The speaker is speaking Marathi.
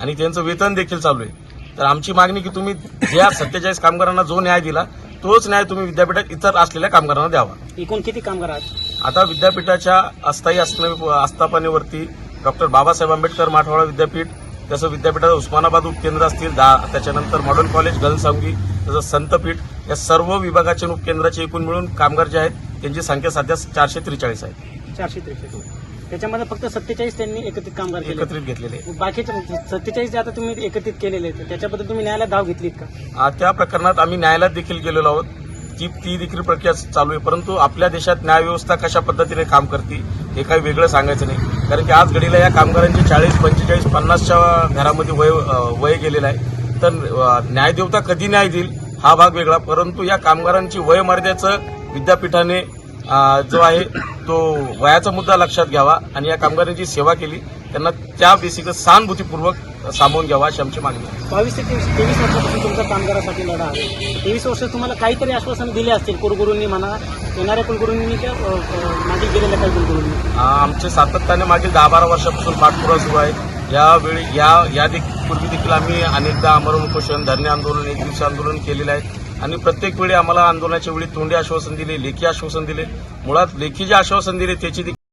आणि त्यांचं वेतन देखील चालू आहे. तर आमची मागणी की तुम्ही ज्या सत्तेचाळीस कामगारांना जो न्याय दिला तोच न्याय तुम्ही विद्यापीठात इतर असलेल्या कामगारांना द्यावा. एकूण किती कामगार आहात? आता विद्यापीठाच्या अस्थायी असण्या आस्थापनेवरती डॉक्टर बाबासाहेब आंबेडकर मराठवाडा विद्यापीठ तसं विद्यापीठात उस्मानाबाद उपकेंद्र असतील दहा त्याच्यानंतर मॉडर्न कॉलेज गलसांगी तसं संतपीठ या सर्व विभागाचे आणि उपकेंद्राचे एकूण मिळून कामगार जे आहेत त्यांची संख्या सध्या चारशे त्रेचाळीस आहे. चारशे त्रेचाळीस. त्याच्यामध्ये फक्त सत्तेचाळीस त्यांनी एकत्रित कामगार केले. एकत्रित घेतलेले. आहे. बाकीचे सत्तेचाळीस जे आता तुम्ही एकत्रित केलेले आहेत त्याच्याबद्दल तुम्ही न्यायालयात धाव घेतलीत का? आ, त्या प्रकरणात आम्ही न्यायालयात देखील गेलेलो आहोत. ती ती देखील प्रक्रिया चालू आहे. परंतु आपल्या देशात न्यायव्यवस्था कशा पद्धतीने काम करते हे काही वेगळं सांगायचं नाही. कारण की आज घडीला या कामगारांची चाळीस पंचेचाळीस पन्नासच्या घरामध्ये वय अ, वय गेलेलं आहे. तर अ, न्यायदेवता कधी न्याय देईल हा भाग वेगळा. परंतु या कामगारांची वयमर्यादेचं विद्यापीठाने जो आहे तो वयाचा मुद्दा लक्षात घ्यावा आणि या कामगारांची सेवा केली त्यांना त्या बेसिक सहानुभूतीपूर्वक सामावून घ्यावा अशी आमची मागणी आहे. बावीस ते तेवीस तेवीस वर्षापासून तुमचा कामगारासाठी लढा आहे. तेवीस वर्ष तुम्हाला काहीतरी आश्वासन दिले असतील कुलगुरूंनी म्हणा येणाऱ्या कुलगुरूंनी अ, मागे गेलेल्या काही कुलगुरूंनी? आमचे सातत्याने मागील दहा बारा वर्षापासून पाठपुरा सुरू आहे. यावेळी या या दे- पूर्वी देखील आम्ही अनेकदा आमरण उपोषण धरणे आंदोलन एक दिवशी आंदोलन केलेलं आहे. आणि प्रत्येक वेळी आम्हाला आंदोलनाच्या वेळी तोंडी आश्वासन दिले लेखी आश्वासन दिले. मुळात लेखी जे आश्वासन दिले त्याची देखील